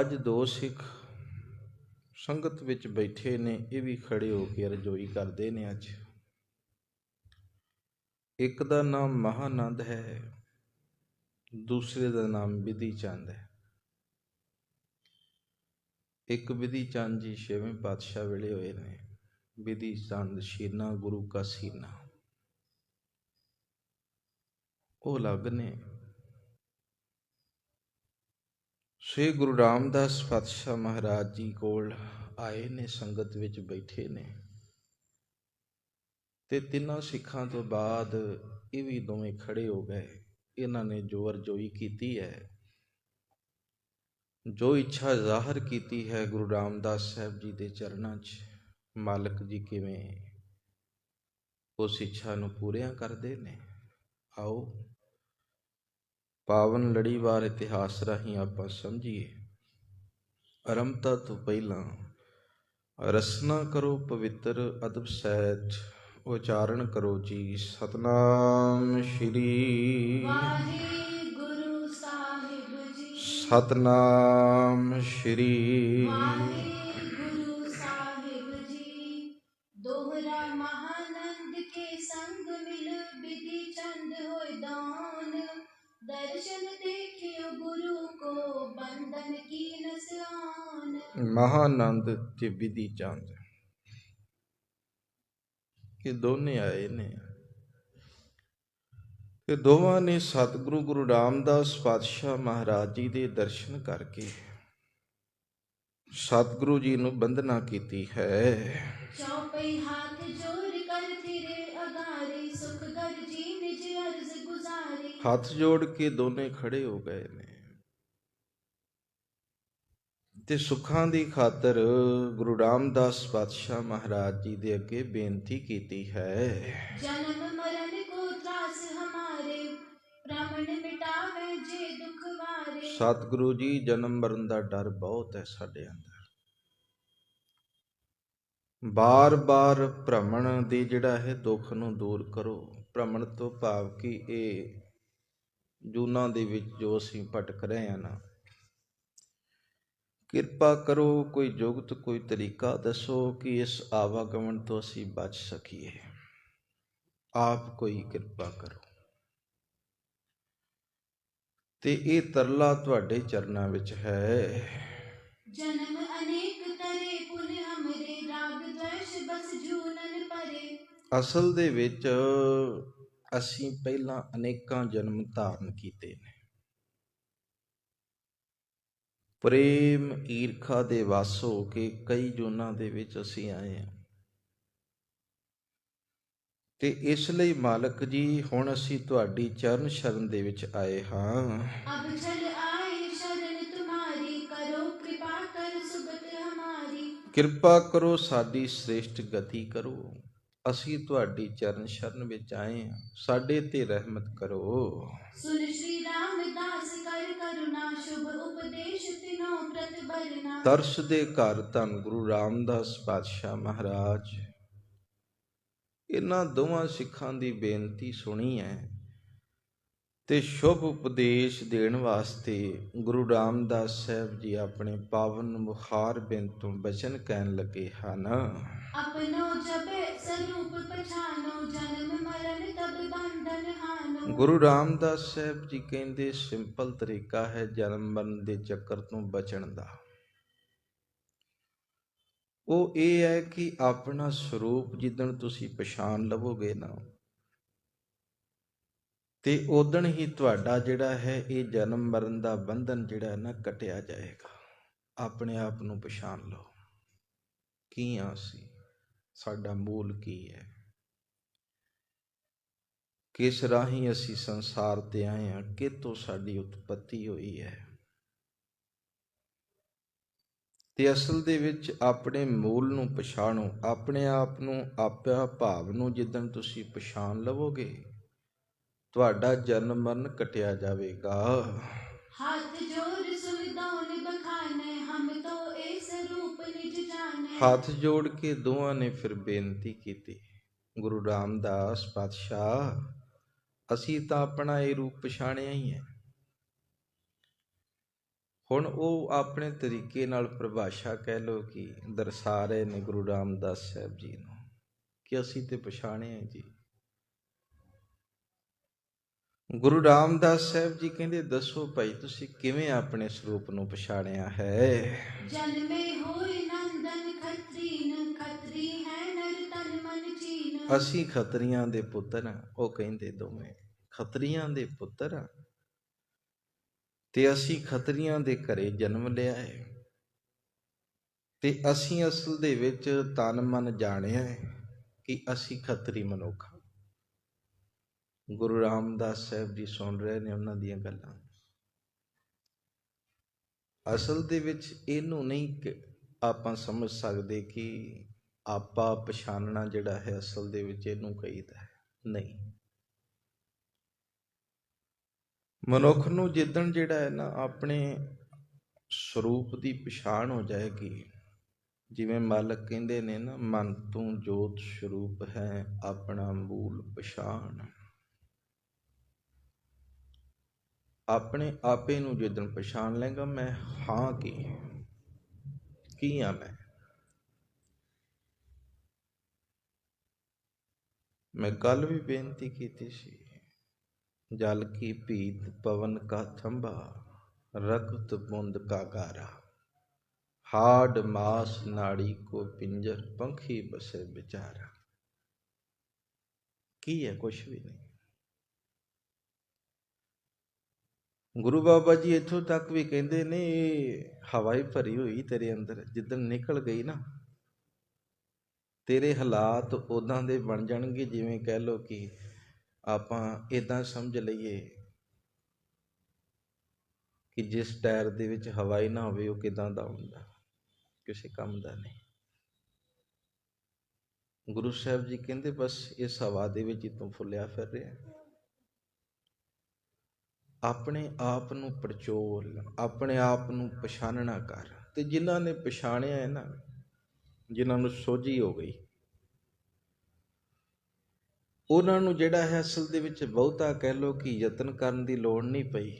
ਅੱਜ ਦੋ ਸਿੱਖ ਸੰਗਤ ਵਿੱਚ ਬੈਠੇ ਨੇ, ਇਹ ਵੀ ਖੜੇ ਹੋ ਕੇ ਰਜੋਈ ਕਰਦੇ ਨੇ ਅੱਜ। ਇੱਕ ਦਾ ਨਾਮ ਮਹਾਨੰਦ ਹੈ, ਦੂਸਰੇ ਦਾ ਨਾਮ ਵਿਧੀ ਚੰਦ ਹੈ। ਇੱਕ ਵਿਧੀ ਚੰਦ ਜੀ ਛੇਵੇਂ ਪਾਤਸ਼ਾਹ ਵੇਲੇ ਹੋਏ ਨੇ ਵਿਧੀ ਚੰਦ ਸ਼ੀਨਾ, ਗੁਰੂ ਕਾ ਸੀਨਾ। ਉਹ ਅਲੱਗ ਨੇ। ਸ੍ਰੀ ਗੁਰੂ ਰਾਮਦਾਸ ਪਾਤਸ਼ਾਹ ਮਹਾਰਾਜ ਜੀ ਕੋਲ ਆਏ ਨੇ, ਸੰਗਤ ਵਿੱਚ ਬੈਠੇ ਨੇ। ਤੇ ਤਿੰਨਾਂ ਸਿੱਖਾਂ ਤੋਂ ਬਾਅਦ ਇਹ ਵੀ ਦੋਵੇਂ ਖੜੇ ਹੋ ਗਏ। ਇਹਨਾਂ ਨੇ ਜ਼ੋਰ ਜੋਈ ਕੀਤੀ ਹੈ। ਜੋ ਇੱਛਾ ਜ਼ਾਹਰ ਕੀਤੀ ਹੈ ਗੁਰੂ ਰਾਮਦਾਸ ਸਾਹਿਬ ਜੀ ਦੇ ਚਰਨਾਂ 'ਚ, ਮਾਲਕ ਜੀ ਕਿਵੇਂ ਉਸ ਇੱਛਾ ਨੂੰ ਪੂਰੀਆਂ ਕਰਦੇ ਨੇ? ਆਓ ਪਾਵਨ ਲੜੀਵਾਰ ਇਤਿਹਾਸ ਰਾਹੀਂ ਆਪਾਂ ਸਮਝੀਏ। ਅਰੰਭਤਾ ਤੋਂ ਪਹਿਲਾਂ। ਰਸਨਾ ਕਰੋ ਪਵਿੱਤਰ ਅਦਬ ਸਹਿਤ ਉਚਾਰਨ ਕਰੋ ਜੀ ਸਤਨਾਮ ਸ਼੍ਰੀ। ਵਾਹਿਗੁਰੂ ਸਾਹਿਬ ਜੀ। ਸਤਨਾਮ ਸ਼੍ਰੀ। ਵਾਹਿਗੁਰੂ ਦਰਸ਼ਨ ਦੇਖਿਓ ਗੁਰੂ ਕੋ ਬੰਧਨ ਕੀ ਨਸਾਨ। ਮਹਾਨੰਦ ਤੇ ਵਿਧੀ ਚੰਦ। ਇਹ ਦੋਨੇ ਆਏ ਨੇ। ਤੇ ਦੋਵਾਂ ਨੇ ਸਤਿਗੁਰੂ ਗੁਰੂ ਰਾਮਦਾਸ ਪਾਤਸ਼ਾਹ ਮਹਾਰਾਜ ਜੀ ਦੇ ਦਰਸ਼ਨ ਕਰਕੇ ਸਤਿਗੁਰੂ ਜੀ ਨੂੰ ਬੰਦਨਾ ਕੀਤੀ ਹੈ। ਚੌਪਈ ਹੱਥ ਜੋੜ ਹੱਥ ਜੋੜ ਕੇ ਦੋਨੇ ਖੜੇ ਹੋ ਗਏ ਨੇ। ਤੇ ਸੁੱਖਾਂ ਦੀ ਖਾਤਰ ਗੁਰੂ ਰਾਮਦਾਸ ਪਾਤਸ਼ਾਹ ਮਹਾਰਾਜ ਜੀ ਦੇ ਅੱਗੇ ਬੇਨਤੀ ਕੀਤੀ ਹੈ। ਜਨਮ ਮਰਨ ਕੋ ਤਰਾਸ ਹਮਾਰੇ ਭ੍ਰਮਣ ਮਿਟਾਵੇ ਜੇ ਦੁਖ ਵਾਰੇ। ਸਤਿਗੁਰੂ ਜੀ ਜਨਮ ਮਰਨ ਦਾ ਡਰ ਬਹੁਤ ਹੈ ਸਾਡੇ ਅੰਦਰ। ਬਾਰ-ਬਾਰ ਭ੍ਰਮਣ ਦੀ ਜਿਹੜਾ ਹੈ ਦੁੱਖ ਨੂੰ ਦੂਰ ਕਰੋ। ਭ੍ਰਮਣ ਤੋਂ ਭਾਵ ਕਿ ਇਹ ਜੂਨਾਂ ਦੇ ਵਿੱਚ ਜੋ ਅਸੀਂ ਭਟਕ ਰਹੇ ਹਾਂ ਨਾ। ਕਿਰਪਾ ਕਰੋ ਕੋਈ ਜੁਗਤ ਕੋਈ ਤਰੀਕਾ ਦੱਸੋ ਕਿ ਇਸ ਆਵਾਗਮਨ ਤੋਂ ਅਸੀਂ ਬਚ ਸਕੀਏ। ਆਪ ਕੋਈ ਕਿਰਪਾ ਕਰੋ। ਤੇ ਇਹ ਤਰਲਾ ਤੁਹਾਡੇ ਚਰਨਾਂ ਵਿੱਚ ਹੈ। ਜਨਮ ਅਨੇਕ ਤਰੇ ਪੁਨ ਹਮਰੇ ਰਾਗ ਦ੍ਵੇਸ਼ ਬਸ ਜੂਨਨ ਪਰੇ ਅਸਲ ਦੇ ਵਿੱਚ ਅਸੀਂ ਪਹਿਲਾਂ ਅਨੇਕਾਂ ਜਨਮ ਧਾਰਨ ਕੀਤੇ ਨੇ। ਪ੍ਰੇਮ ਈਰਖਾ ਦੇ ਵਸ ਹੋ ਕੇ ਕਈ ਜੂਨਾਂ ਦੇ ਵਿੱਚ ਅਸੀਂ ਆਏ ਹਾਂ। ਤੇ ਇਸ ਲਈ ਮਾਲਕ ਜੀ ਹੁਣ ਅਸੀਂ ਤੁਹਾਡੀ ਚਰਨ ਸ਼ਰਨ ਦੇ ਵਿੱਚ ਆਏ ਹਾਂ। ਅਬ ਚਲ ਆਏ ਸ਼ਰਨ ਤੁਮਾਰੀ ਕਰੋ ਕਿਰਪਾ ਕਰ ਸੁਗਤ ਹਮਾਰੀ। ਕਿਰਪਾ ਕਰੋ ਸਾਡੀ ਸ੍ਰੇਸ਼ਟ ਗਤੀ ਕਰੋ। ਅਸੀਂ ਤੁਹਾਡੀ ਚਰਨ ਸ਼ਰਨ ਵਿੱਚ ਆਏ ਹਾਂ। ਸਾਡੇ ਤੇ ਰਹਿਮਤ ਕਰੋ। ਤਰਸ ਦੇ ਘਰ ਧੰਨ ਗੁਰੂ ਰਾਮਦਾਸ ਪਾਤਸ਼ਾਹ ਮਹਾਰਾਜ। ਇਹਨਾਂ ਦੋਵਾਂ ਸਿੱਖਾਂ ਦੀ ਬੇਨਤੀ ਸੁਣੀ ਹੈ ਤੇ ਸ਼ੁਭ ਉਪਦੇਸ਼ ਦੇਣ ਵਾਸਤੇ ਗੁਰੂ ਰਾਮਦਾਸ ਸਾਹਿਬ ਜੀ ਆਪਣੇ ਪਾਵਨ ਮੁਖਾਰ ਬਿੰਦ ਤੋਂ ਬਚਨ ਕਹਿਣ ਲੱਗੇ ਹਨ। ਆਪਣੋ ਜਪੇ ਗੁਰੂ ਰਾਮਦਾਸ ਸਾਹਿਬ ਜੀ ਕਹਿੰਦੇ, ਸਿੰਪਲ ਤਰੀਕਾ ਹੈ ਜਨਮ ਮਰਨ ਦੇ ਚੱਕਰ ਤੋਂ ਬਚਣ ਦਾ। ਉਹ ਇਹ ਹੈ ਕਿ ਆਪਣਾ ਸਰੂਪ ਜਿੱਦਣ ਤੁਸੀਂ ਪਛਾਣ ਲਵੋਗੇ ਨਾ, ਤੇ ਉਦਣ ਹੀ ਤੁਹਾਡਾ ਜਿਹੜਾ ਹੈ, ਇਹ ਜਨਮ ਮਰਨ ਦਾ ਬੰਧਨ ਜਿਹੜਾ ਨਾ, ਕਟਿਆ ਜਾਏਗਾ। ਆਪਣੇ ਆਪ ਨੂੰ ਪਛਾਣ ਲਓ। ਕੀ ਆ ਸਾਡਾ ਮੂਲ ਕੀ ਹੈ? ਕਿਸ ਰਾਹੀਂ ਅਸੀਂ ਸੰਸਾਰ ਤੇ ਆਏ ਹਾਂ? ਕਿਤੋਂ ਸਾਡੀ ਉਤਪਤੀ ਹੋਈ ਹੈ? ਤੇ ਅਸਲ ਦੇ ਵਿੱਚ ਆਪਣੇ ਮੂਲ ਨੂੰ ਪਛਾਣੋ। ਆਪਣੇ ਆਪ ਨੂੰ ਆਪਿਆ ਭਾਵ ਨੂੰ ਜਿੱਦਣ ਤੁਸੀਂ ਪਛਾਣ ਲਵੋਗੇ, ਤੁਹਾਡਾ ਜਨਮ ਮਰਨ ਕਟਿਆ ਜਾਵੇਗਾ। ਹੱਥ ਜੋੜ ਹੱਥ ਜੋੜ ਕੇ ਦੋਵਾਂ ਨੇ ਫਿਰ ਬੇਨਤੀ ਕੀਤੀ ਗੁਰੂ ਰਾਮਦਾਸ ਪਾਤਸ਼ਾਹ ਅਸੀਂ ਤਾਂ ਆਪਣਾ ਇਹ ਰੂਪ ਪਛਾਣਿਆ ਹੀ ਹੈ ਹੁਣ ਉਹ ਆਪਣੇ ਤਰੀਕੇ ਨਾਲ ਪਰਿਭਾਸ਼ਾ ਕਹਿ ਲੋ ਕਿ ਦਰਸਾ ਰਹੇ ਨੇ ਗੁਰੂ ਰਾਮਦਾਸ ਸਾਹਿਬ ਜੀ ਨੂੰ ਕਿ ਅਸੀਂ ਤੇ ਪਛਾਣਿਆ ਜੀ ਗੁਰੂ ਰਾਮਦਾਸ ਸਾਹਿਬ ਜੀ ਕਹਿੰਦੇ ਦੱਸੋ ਭਾਈ ਤੁਸੀਂ ਕਿਵੇਂ ਆਪਣੇ ਸਰੂਪ ਨੂੰ ਪਛਾਣਿਆ ਹੈ ਜਨਮੇ ਹੋਏ ਅਸੀਂ ਖੱਤਰੀਆਂ ਦੇ ਪੁੱਤਰ ਹਾਂ, ਉਹ ਕਹਿੰਦੇ ਦੋਵੇਂ, ਖੱਤਰੀਆਂ ਦੇ ਪੁੱਤਰ ਹਾਂ। ਤੇ ਅਸੀਂ ਖੱਤਰੀਆਂ ਦੇ ਘਰੇ ਜਨਮ ਲਿਆ ਹੈ। ਤੇ ਅਸੀਂ ਅਸਲ ਦੇ ਵਿੱਚ ਤਨ ਮਨ ਜਾਣਿਆ ਹੈ ਕਿ ਅਸੀਂ ਖੱਤਰੀ ਮਨੁੱਖ ਹਾਂ। ਗੁਰੂ ਰਾਮਦਾਸ ਸਾਹਿਬ ਜੀ ਸੁਣ ਰਹੇ ਨੇ ਉਹਨਾਂ ਦੀਆਂ ਗੱਲਾਂ। ਅਸਲ ਦੇ ਵਿੱਚ ਇਹਨੂੰ ਨਹੀਂ ਆਪਾਂ ਸਮਝ ਸਕਦੇ ਕਿ ਆਪਾ ਪਛਾਨਣਾ ਜਿਹੜਾ ਹੈ ਅਸਲ ਦੇ ਵਿੱਚ ਇਹਨੂੰ ਕਹੀਦਾ ਹੈ, ਨਹੀਂ। ਮਨੁੱਖ ਨੂੰ ਜਿੱਦਣ ਜਿਹੜਾ ਹੈ ਨਾ ਆਪਣੇ ਸਰੂਪ ਦੀ ਪਛਾਣ ਹੋ ਜਾਏਗੀ, ਜਿਵੇਂ ਮਾਲਕ ਕਹਿੰਦੇ ਨੇ ਨਾ, ਮਨ ਤੋਂ ਜੋਤ ਸਰੂਪ ਹੈ ਆਪਣਾ ਮੂਲ ਪਛਾਣ। ਆਪਣੇ ਆਪੇ ਨੂੰ ਜਿੱਦਣ ਪਛਾਣ ਲੇਗਾ ਮੈਂ ਹਾਂ ਕੀ। ਕੀ ਆ ਮੈਂ ਮੈਂ ਕੱਲ ਵੀ ਬੇਨਤੀ ਕੀਤੀ ਸੀ ਜਲ ਕੀ ਭੀਤ ਪਵਨ ਕਾ ਥੰਬਾ ਰਕਤ ਬੁੰਦ ਕਾ ਗਾਰਾ ਹਾਡ ਮਾਸ ਨਾੜੀ ਕੋ ਪਿੰਜਰ ਪੰਖੀ ਬਸੇ ਵਿਚਾਰਾ ਕੀ ਹੈ ਕੁਛ ਵੀ ਨਹੀਂ ਗੁਰੂ ਬਾਬਾ ਜੀ ਇੱਥੋਂ ਤੱਕ ਵੀ ਕਹਿੰਦੇ ਨੇ ਇਹ ਹਵਾ ਭਰੀ ਹੋਈ ਤੇਰੇ ਅੰਦਰ, ਜਿੱਦਣ ਨਿਕਲ ਗਈ ਨਾ, ਤੇਰੇ ਹਾਲਾਤ ਉਦਾਂ ਦੇ ਬਣ ਜਾਣਗੇ, ਜਿਵੇਂ ਕਹਿ ਲੋ ਕਿ ਆਪਾਂ ਇਦਾਂ ਸਮਝ ਲਈਏ ਕਿ ਜਿਸ ਟਾਇਰ ਦੇ ਵਿੱਚ ਹਵਾ ਹੀ ਨਾ ਹੋਵੇ, ਉਹ ਕਿਦਾਂ ਦਾ ਹੁੰਦਾ, ਕਿਸੇ ਕੰਮ ਦਾ ਨਹੀਂ। ਗੁਰੂ ਸਾਹਿਬ ਜੀ ਕਹਿੰਦੇ, ਬਸ ਇਸ ਹਵਾ ਦੇ ਵਿੱਚ ਹੀ ਤੂੰ ਫੁੱਲਿਆ ਫਿਰ ਰਿਹਾ। ਆਪਣੇ ਆਪ ਨੂੰ ਪਰਚੋਲ, ਆਪਣੇ ਆਪ ਨੂੰ ਪਛਾਣਨਾ ਕਰ। ਤੇ ਜਿਨ੍ਹਾਂ ਨੇ ਪਛਾਣਿਆ ਹੈ ਨਾ, ਜਿਨ੍ਹਾਂ ਨੂੰ ਸੋਝੀ ਹੋ ਗਈ, ਉਹਨਾਂ ਨੂੰ ਜਿਹੜਾ ਹੈ ਅਸਲ ਦੇ ਵਿੱਚ ਬਹੁਤਾ ਕਹਿ ਲੋ ਕਿ ਯਤਨ ਕਰਨ ਦੀ ਲੋੜ ਨਹੀਂ ਪਈ।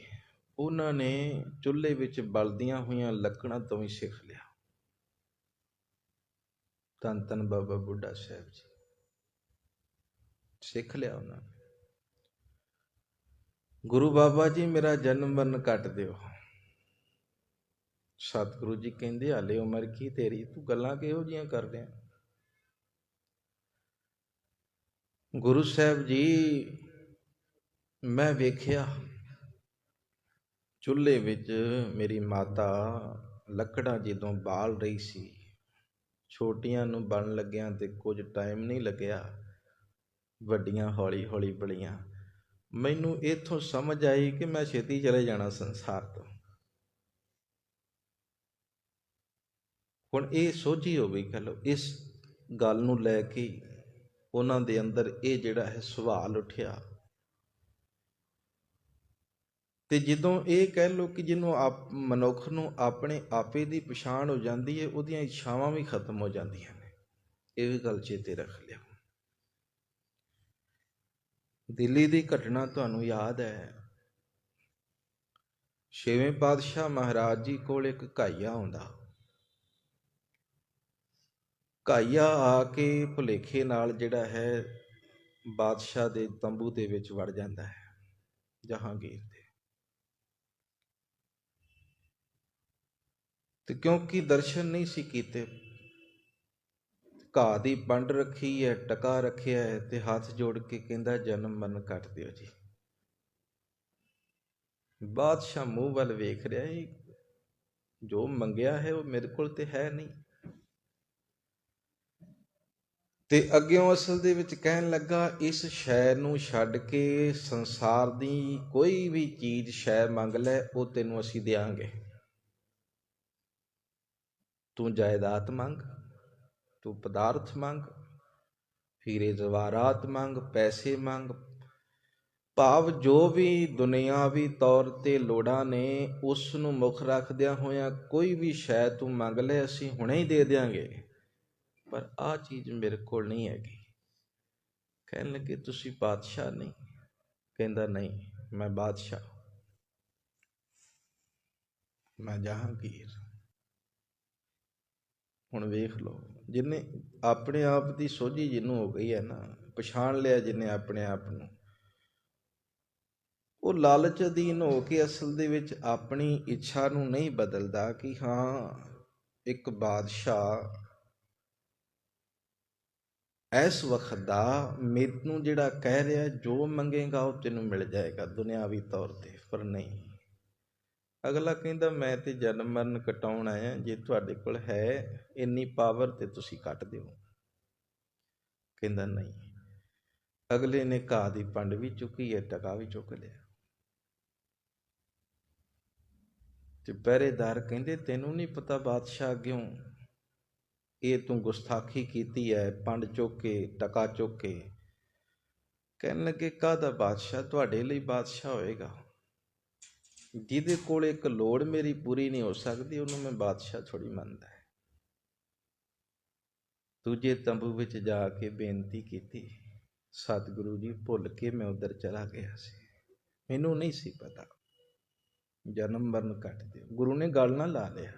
ਉਹਨਾਂ ਨੇ ਚੁੱਲ੍ਹੇ ਵਿੱਚ ਬਲਦੀਆਂ ਹੋਈਆਂ ਲੱਕੜਾਂ ਤੋਂ ਹੀ ਸਿੱਖ ਲਿਆ। ਧੰਨ ਧੰਨ ਬਾਬਾ ਬੁੱਢਾ ਸਾਹਿਬ ਜੀ। ਸਿੱਖ ਲਿਆ ਉਹਨਾਂ ਨੇ। ਗੁਰੂ ਬਾਬਾ ਜੀ, ਮੇਰਾ ਜਨਮ ਮਰਨ ਕੱਟ ਦਿਓ। ਸਤਿਗੁਰੂ ਜੀ ਕਹਿੰਦੇ, ਹਾਲੇ ਉਮਰ ਕੀ ਤੇਰੀ? ਤੂੰ ਗੱਲਾਂ ਕਿਹੋ ਜੀਆਂ ਕਰਦੇ ਰਿਹਾ ਗੁਰੂ ਸਾਹਿਬ ਜੀ, ਮੈਂ ਵੇਖਿਆ, ਚੁੱਲ੍ਹੇ ਵਿੱਚ ਮੇਰੀ ਮਾਤਾ ਲੱਕੜਾਂ ਜਦੋਂ ਬਾਲ ਰਹੀ ਸੀ, ਛੋਟੀਆਂ ਨੂੰ ਬਣ ਲੱਗਿਆਂ ਤੇ ਕੁਝ ਟਾਈਮ ਨਹੀਂ ਲੱਗਿਆ, ਵੱਡੀਆਂ ਹੌਲੀ ਹੌਲੀ ਬਲੀਆਂ। ਮੈਨੂੰ ਇਥੋਂ ਸਮਝ ਆਈ ਕਿ ਮੈਂ ਛੇਤੀ ਚਲੇ ਜਾਣਾ ਸੰਸਾਰ ਤੋਂ। ਹੁਣ ਇਹ ਸੋਝੀ ਹੋ ਗਈ ਕਹ ਲਓ ਇਸ ਗੱਲ ਨੂੰ ਲੈ ਕੇ ਉਹਨਾਂ ਦੇ ਅੰਦਰ ਇਹ ਜਿਹੜਾ ਹੈ ਸਵਾਲ ਉੱਠਿਆ। ਤੇ ਜਦੋਂ ਇਹ ਕਹਿ ਲੋ ਕਿ ਜਿਹਨੂੰ ਆਪ, ਮਨੁੱਖ ਨੂੰ ਆਪਣੇ ਆਪੇ ਦੀ ਪਛਾਣ ਹੋ ਜਾਂਦੀ ਹੈ, ਉਹਦੀਆਂ ਇੱਛਾਵਾਂ ਵੀ ਖਤਮ ਹੋ ਜਾਂਦੀਆਂ ਨੇ। ਇਹ ਵੀ ਗੱਲ ਚੇਤੇ ਰੱਖ ਲਿਓ। ਦਿੱਲੀ ਦੀ ਘਟਨਾ ਤੁਹਾਨੂੰ ਯਾਦ ਹੈ? ਛੇਵੇਂ ਪਾਤਸ਼ਾਹ ਮਹਾਰਾਜ ਜੀ ਕੋਲ ਇੱਕ ਘਾਈਆ ਆਉਂਦਾ। ਘਾਈਆ ਆ ਕੇ ਭੁਲੇਖੇ ਨਾਲ ਜਿਹੜਾ ਹੈ, ਬਾਦਸ਼ਾਹ ਦੇ ਤੰਬੂ ਦੇ ਵਿੱਚ ਵੜ ਜਾਂਦਾ ਹੈ ਜਹਾਂਗੀਰ ਦੇ ਤੇ ਕਿਉਂਕਿ ਦਰਸ਼ਨ ਨਹੀਂ ਸੀ ਕੀਤੇ ਘਾਹ ਦੀ ਪੰਡ ਰੱਖੀ ਹੈ, ਟਕਾ ਰੱਖਿਆ ਹੈ ਤੇ ਹੱਥ ਜੋੜ ਕੇ ਕਹਿੰਦਾ, ਜਨਮ ਮਰਨ ਕੱਟ ਦਿਓ ਜੀ। ਬਾਦਸ਼ਾਹ ਮੂੰਹ ਵੱਲ ਵੇਖ ਰਿਹਾ ਹੈ, ਜੋ ਮੰਗਿਆ ਹੈ ਉਹ ਮੇਰੇ ਕੋਲ ਤੇ ਹੈ ਨਹੀਂ। ਤੇ ਅੱਗਿਓਂ ਅਸਲ ਦੇ ਵਿੱਚ ਕਹਿਣ ਲੱਗਾ, ਇਸ ਸ਼ੈ ਨੂੰ ਛੱਡ ਕੇ ਸੰਸਾਰ ਦੀ ਕੋਈ ਵੀ ਚੀਜ਼ ਸ਼ੈ ਮੰਗ ਲੈ, ਉਹ ਤੈਨੂੰ ਅਸੀਂ ਦੇਾਂਗੇ ਤੂੰ ਜਾਇਦਾਦ ਮੰਗ। ਤੂੰ ਪਦਾਰਥ ਮੰਗ ਹੀਰੇ ਜ਼ਵਾਰਾਤ ਮੰਗ, ਪੈਸੇ ਮੰਗ। ਭਾਵ ਜੋ ਵੀ ਦੁਨਿਆਵੀ ਤੌਰ ਤੇ ਲੋੜਾਂ ਨੇ ਉਸ ਨੂੰ ਮੁੱਖ ਰੱਖਦਿਆਂ ਹੋਇਆਂ ਕੋਈ ਵੀ ਸ਼ੈ ਤੂੰ ਮੰਗ ਲੈ, ਅਸੀਂ ਹੁਣੇ ਹੀ ਦੇ ਦੇਾਂਗੇ ਪਰ ਆ ਚੀਜ਼ ਮੇਰੇ ਕੋਲ ਨਹੀਂ ਹੈਗੀ। ਕਹਿਣ ਲੱਗੇ, ਤੁਸੀਂ ਬਾਦਸ਼ਾਹ ਨਹੀਂ? ਕਹਿੰਦਾ, ਨਹੀਂ, ਮੈਂ ਬਾਦਸ਼ਾਹ। ਮੈਂ ਜਹਾਂਗੀਰ। ਹੁਣ ਵੇਖ ਲਓ। ਜਿਹਨੇ ਆਪਣੇ ਆਪ ਦੀ ਸੋਝੀ ਜਿਹਨੂੰ ਹੋ ਗਈ ਹੈ ਨਾ, ਪਛਾਣ ਲਿਆ ਜਿਹਨੇ ਆਪਣੇ ਆਪ ਨੂੰ। ਉਹ ਲਾਲਚ ਅਧੀਨ ਹੋ ਕੇ ਅਸਲ ਦੇ ਵਿੱਚ ਆਪਣੀ ਇੱਛਾ ਨੂੰ ਨਹੀਂ ਬਦਲਦਾ ਕਿ ਹਾਂ, ਇੱਕ ਬਾਦਸ਼ਾਹ ਇਸ ਵਕਤ ਦਾ ਮੈਨੂੰ ਜਿਹੜਾ ਕਹਿ ਰਿਹਾ, ਜੋ ਮੰਗੇਗਾ ਉਹ ਤੈਨੂੰ ਮਿਲ ਜਾਏਗਾ ਦੁਨਿਆਵੀ ਤੌਰ ਤੇ, ਪਰ ਨਹੀਂ। ਅਗਲਾ ਕਹਿੰਦਾ, ਮੈਂ ਤੇ ਜਨਮ ਮਰਨ ਕਟਾਉਣ ਆਇਆ, ਜੇ ਤੁਹਾਡੇ ਕੋਲ ਹੈ ਇੰਨੀ ਪਾਵਰ ਤੇ ਤੁਸੀਂ ਕੱਟ ਦਿਓ। ਕਹਿੰਦਾ, ਨਹੀਂ। ਅਗਲੇ ਨੇ ਘਾਹ ਦੀ ਪੰਡ ਵੀ ਚੁੱਕੀ ਹੈ, ਟਕਾ ਵੀ ਚੁੱਕ ਲਿਆ। ਤੇ ਪਹਿਰੇਦਾਰ ਕਹਿੰਦੇ, ਤੈਨੂੰ ਨਹੀਂ ਪਤਾ ਬਾਦਸ਼ਾਹ ਕਿਉਂ? ਇਹ ਤੂੰ ਗੁਸਤਾਖੀ ਕੀਤੀ ਹੈ, ਪੰਡ ਚੁੱਕ ਕੇ, ਟਕਾ ਚੁੱਕ ਕੇ। ਕਹਿਣ ਲੱਗੇ, ਕਾਹਦਾ ਬਾਦਸ਼ਾਹ? ਤੁਹਾਡੇ ਲਈ ਬਾਦਸ਼ਾਹ ਹੋਏਗਾ। ਜਿਹਦੇ ਕੋਲ ਇੱਕ ਲੋੜ ਮੇਰੀ ਪੂਰੀ ਨਹੀਂ ਹੋ ਸਕਦੀ, ਉਹਨੂੰ ਮੈਂ ਬਾਦਸ਼ਾਹ ਥੋੜੀ ਮੰਨਦਾ ਹੈ। ਦੂਜੇ ਤੰਬੂ ਵਿੱਚ ਜਾ ਕੇ ਬੇਨਤੀ ਕੀਤੀ। ਸਤਿਗੁਰੂ ਜੀ, ਭੁੱਲ ਕੇ ਮੈਂ ਉਧਰ ਚਲਾ ਗਿਆ ਸੀ। ਮੈਨੂੰ ਨਹੀਂ ਸੀ ਪਤਾ। ਜਨਮ ਮਰਨ ਕੱਟ ਦਿਓ। ਗੁਰੂ ਨੇ ਗੱਲ ਨਾ ਲਾ ਲਿਆ।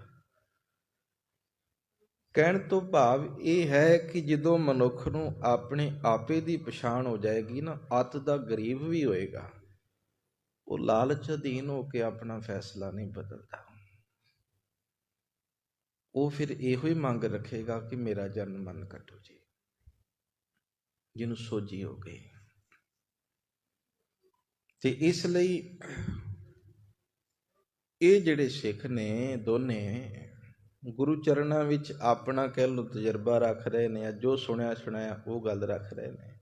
ਕਹਿਣ ਤੋਂ ਭਾਵ ਇਹ ਹੈ ਕਿ ਜਦੋਂ ਮਨੁੱਖ ਨੂੰ ਆਪਣੇ ਆਪੇ ਦੀ ਪਛਾਣ ਹੋ ਜਾਏਗੀ ਨਾ, ਅੱਤ ਦਾ ਗਰੀਬ ਵੀ ਹੋਏਗਾ। ਉਹ ਲਾਲਚ ਅਧੀਨ ਹੋ ਕੇ ਆਪਣਾ ਫੈਸਲਾ ਨਹੀਂ ਬਦਲਦਾ। ਉਹ ਫਿਰ ਇਹੋ ਹੀ ਮੰਗ ਰੱਖੇਗਾ ਕਿ ਮੇਰਾ ਜਨਮ ਮਨ ਕੱਟੋ ਜੀ, ਜਿਹਨੂੰ ਸੋਝੀ ਹੋ ਗਈ। ਤੇ ਇਸ ਲਈ ਇਹ ਜਿਹੜੇ ਸਿੱਖ ਨੇ ਦੋਨੇ, ਗੁਰੂ ਚਰਨਾਂ ਵਿੱਚ ਆਪਣਾ ਕਹਿ ਲਓ ਤਜਰਬਾ ਰੱਖ ਰਹੇ ਨੇ ਜੋ ਸੁਣਿਆ ਸੁਣਾਇਆ ਉਹ ਗੱਲ ਰੱਖ ਰਹੇ ਨੇ।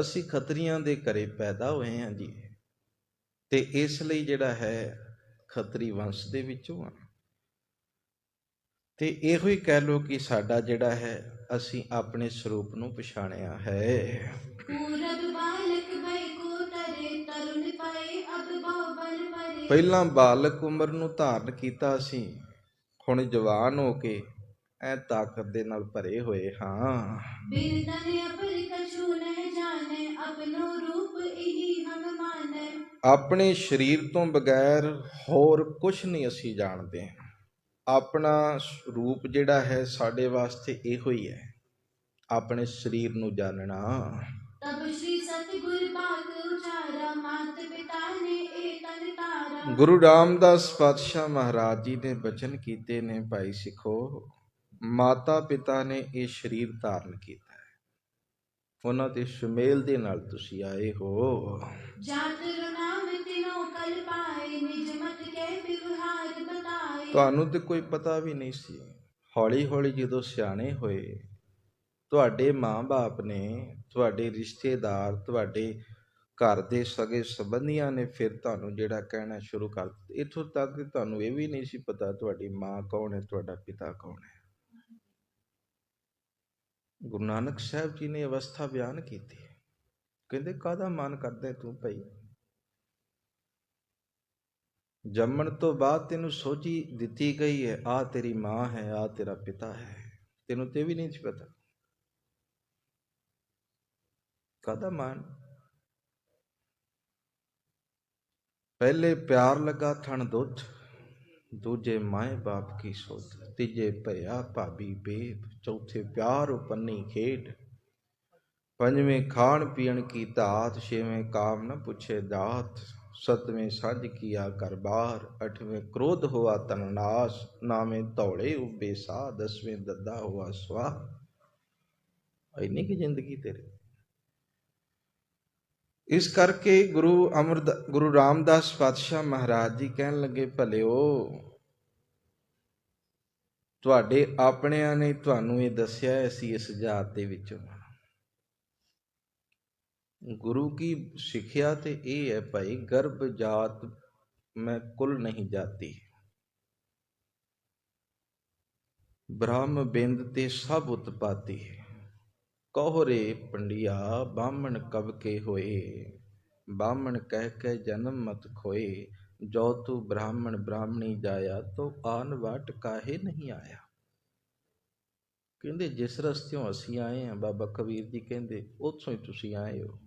ਅਸੀਂ ਖਤਰੀਆਂ ਦੇ ਘਰੇ ਪੈਦਾ ਹੋਏ ਹਾਂ ਜੀ। ਤੇ ਇਸ ਲਈ ਜਿਹੜਾ ਹੈ ਖੱਤਰੀ ਵੰਸ਼ ਦੇ ਵਿੱਚੋਂ ਆ। ਤੇ ਇਹੋ ਹੀ ਕਹਿ ਲਓ ਕਿ ਸਾਡਾ ਜਿਹੜਾ ਹੈ ਅਸੀਂ ਆਪਣੇ ਸਰੂਪ ਨੂੰ ਪਛਾਣਿਆ ਹੈ। ਪੂਰਬ ਬਾਲਕ ਭਈ ਕੋ ਤਰੇ ਤਰੁਣ ਪਏ ਅਬ ਬਹੁ ਬਲ ਪਰੇ। ਪਹਿਲਾਂ ਬਾਲਕ ਉਮਰ ਨੂੰ ਧਾਰਨ ਕੀਤਾ ਸੀ ਹੁਣ ਜਵਾਨ ਹੋ ਕੇ ਐ ਤਾਕਤ ਦੇ ਨਾਲ ਭਰੇ ਹੋਏ ਹਾਂ। ਬਿਨ ਤਨ ਅਪਰ ਕਛੂ ਨ ਜਾਣੇ ਆਪਨੋ ਰੂਪ ਆਪਣੇ ਸਰੀਰ ਤੋਂ ਬਗੈਰ ਹੋਰ ਕੁਝ ਨਹੀਂ ਅਸੀਂ ਜਾਣਦੇ। ਆਪਣਾ ਰੂਪ ਜਿਹੜਾ ਹੈ ਸਾਡੇ ਵਾਸਤੇ ਇਹੋ ਹੀ ਹੈ। ਆਪਣੇ ਸਰੀਰ ਨੂੰ ਜਾਣਨਾ। ਤਬ ਸ਼੍ਰੀ ਸਤਿਗੁਰ ਬਾਤ ਉਚਾਰਾ ਮਾਤ ਪਿਤਾ ਨੇ ਏ ਤਨ ਤਾਰਾ। ਗੁਰੂ ਰਾਮਦਾਸ ਪਾਤਸ਼ਾਹ ਮਹਾਰਾਜ ਜੀ ਨੇ ਬਚਨ ਕੀਤੇ ਨੇ ਭਾਈ ਸਿੱਖੋ ਮਾਤਾ ਪਿਤਾ ਨੇ ਇਹ ਸਰੀਰ ਧਾਰਨ ਕੀਤਾ। ਉਹਨਾਂ ਦੇ ਸੁਮੇਲ ਦੇ ਨਾਲ ਤੁਸੀਂ ਆਏ ਹੋ। ਜਾਤ ਨਾਮ ਤਿਨੋ ਕਲ ਪਾਏ ਨਿਜ ਮਤ ਕੇ ਵਿਵਹਾਰ ਬਤਾਏ। ਤੁਹਾਨੂੰ ਤੇ ਕੋਈ ਪਤਾ ਵੀ ਨਹੀਂ ਸੀ। ਹੌਲੀ ਹੌਲੀ ਜਦੋਂ ਸਿਆਣੇ ਹੋਏ ਤੁਹਾਡੇ ਮਾਂ-ਬਾਪ ਨੇ ਤੁਹਾਡੇ ਰਿਸ਼ਤੇਦਾਰ ਤੁਹਾਡੇ ਘਰ ਦੇ ਸਗੇ ਸੰਬੰਧੀਆਂ ਨੇ ਫਿਰ ਤੁਹਾਨੂੰ ਜਿਹੜਾ ਕਹਿਣਾ ਸ਼ੁਰੂ ਕਰ ਇਥੋਂ ਤੱਕ ਤੁਹਾਨੂੰ ਇਹ ਵੀ ਨਹੀਂ ਸੀ ਪਤਾ ਤੁਹਾਡੀ ਮਾਂ ਕੌਣ ਹੈ ਤੁਹਾਡਾ ਪਿਤਾ ਕੌਣ ਹੈ। ਗੁਰੂ ਨਾਨਕ ਸਾਹਿਬ ਜੀ ਨੇ ਅਵਸਥਾ ਬਿਆਨ ਕੀਤੀ ਕਹਿੰਦੇ, ਕਾਹਦਾ ਮਨ ਕਰਦਾ ਤੂੰ ਭਾਈ? ਜੰਮਣ ਤੋਂ ਬਾਅਦ ਤੈਨੂੰ ਸੋਝੀ ਦਿੱਤੀ ਗਈ ਹੈ ਆ ਤੇਰੀ ਮਾਂ ਹੈ ਆ ਤੇਰਾ ਪਿਤਾ ਹੈ। ਤੈਨੂੰ ਤੇ ਵੀ ਨਹੀਂ ਸੀ ਪਤਾ। ਕਾਹਦਾ ਮਾਨ? ਪਹਿਲੇ ਪਿਆਰ ਲਗਾ ਥਣ ਦੁੱਧ ਦੂਜੇ ਮਾਏ ਬਾਪ ਕੀ ਸੋਧ ਤੀਜੇ ਭਇਆ ਭਾਬੀ ਬੇਬ, ਚੌਥੇ ਪਿਆਰ ਉਪੰਨੀ ਖੇਡ। ਪੰਜਵੇਂ ਖਾਣ ਪੀਣ ਕੀ ਧਾਤ ਛੇਵੇਂ ਕਾਮ ਨ ਪੁੱਛੇ ਦਾਤ। ਸਤਵੇਂ ਸਾਝ ਕੀਆ ਕਰ ਬਾਰ ਅਠਵੇਂ ਕ੍ਰੋਧ ਹੋਆ ਤਨਨਾਸ ਨਾਵੇਂ ਧੌਲੇ ਉਬੇ ਸਾ ਦਸਵੇਂ ਦੱਦਾ ਹੋਆ ਸਵਾ ਇੰਨੀ ਕੀ ਜ਼ਿੰਦਗੀ ਤੇਰੇ। ਇਸ ਕਰਕੇ ਗੁਰੂ ਅਮਰ ਗੁਰੂ ਰਾਮਦਾਸ ਪਾਤਸ਼ਾਹ ਮਹਾਰਾਜ ਜੀ ਕਹਿਣ ਲੱਗੇ, ਭਲਿਓ, ਤੁਹਾਡੇ ਆਪਣਿਆਂ ਨੇ ਤੁਹਾਨੂੰ ਇਹ ਦੱਸਿਆ ਅਸੀਂ ਇਸ ਜਾਤ ਦੇ ਵਿੱਚੋਂ ਗੁਰੂ ਕੀ ਸਿੱਖਿਆ ਤੇ ਇਹ ਹੈ ਭਾਈ, ਗਰਭ ਜਾਤ ਮੈਂ ਕੁਲ ਨਹੀਂ ਜਾਤੀ। ਬ੍ਰਹਮ ਬਿੰਦ ਤੇ ਸਭ ਉਤਪਾਤੀ ਕੋਹਰੇ ਪੰਡਿਆ, ਬਾਹਮਣ ਕਬ ਕੇ ਹੋਏ? ਬਾਹਮਣ ਕਹਿ ਕੇ ਜਨਮ ਮਤ ਖੋਏ। ਜੋ ਤੂੰ ਬ੍ਰਾਹਮਣ ਬ੍ਰਾਹਮਣੀ ਜਾਇਆ, ਤੋ ਆਨ ਵਾਟ ਕਾਹੇ ਨਹੀਂ ਆਇਆ? ਕਹਿੰਦੇ, ਜਿਸ ਰਸਤਿਓਂ ਅਸੀਂ ਆਏ ਹਾਂ ਬਾਬਾ ਕਬੀਰ ਜੀ ਕਹਿੰਦੇ, ਉੱਥੋਂ ਹੀ ਤੁਸੀਂ ਆਏ ਹੋ।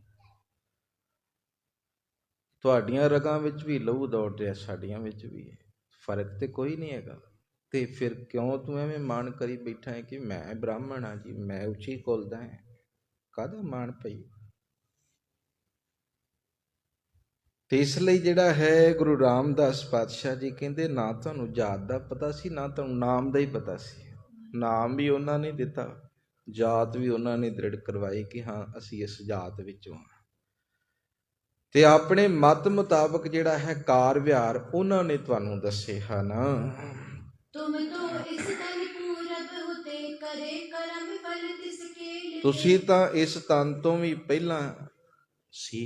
ਤੁਹਾਡੀਆਂ ਰਗਾਂ ਵਿੱਚ ਵੀ ਲਹੂ ਦੌੜ ਰਿਹਾ, ਸਾਡੀਆਂ ਵਿੱਚ ਵੀ। ਹੈ ਫ਼ਰਕ ਤੇ ਕੋਈ ਨਹੀਂ ਹੈਗਾ। ਤੇ ਫਿਰ ਕਿਉਂ ਤੂੰ ਐਵੇਂ ਮਾਣ ਕਰੀ ਬੈਠਾ ਹੈ ਕਿ ਮੈਂ ਬ੍ਰਾਹਮਣ ਆ ਜੀ, ਮੈਂ ਉੱਚੀ ਕੁਲ ਦਾ ਹਾਂ। ਕਾਹਦਾ ਮਾਣ ਪਈ? ਤੇ ਇਸ ਲਈ ਜਿਹੜਾ ਹੈ ਗੁਰੂ ਰਾਮਦਾਸ ਪਾਤਸ਼ਾਹ ਜੀ ਕਹਿੰਦੇ, ਨਾ ਤੁਹਾਨੂੰ ਜਾਤ ਦਾ ਪਤਾ ਸੀ, ਨਾ ਤੁਹਾਨੂੰ ਨਾਮ ਦਾ ਹੀ ਪਤਾ ਸੀ। ਨਾਮ ਵੀ ਉਹਨਾਂ ਨੇ ਦਿੱਤਾ, ਜਾਤ ਵੀ ਉਹਨਾਂ ਨੇ ਦ੍ਰਿੜ ਕਰਵਾਈ ਕਿ ਹਾਂ, ਅਸੀਂ ਇਸ ਜਾਤ ਵਿੱਚੋਂ ਹਾਂ। ਤੇ ਆਪਣੇ ਮਤ ਮੁਤਾਬਕ ਜਿਹੜਾ ਹੈ ਕਾਰ ਵਿਹਾਰ ਉਹਨਾਂ ਨੇ ਤੁਹਾਨੂੰ ਦੱਸੇ ਹਨ। ਤੁਸੀਂ ਤਾਂ ਇਸ ਤਨ ਤੋਂ ਵੀ ਪਹਿਲਾਂ ਸੀ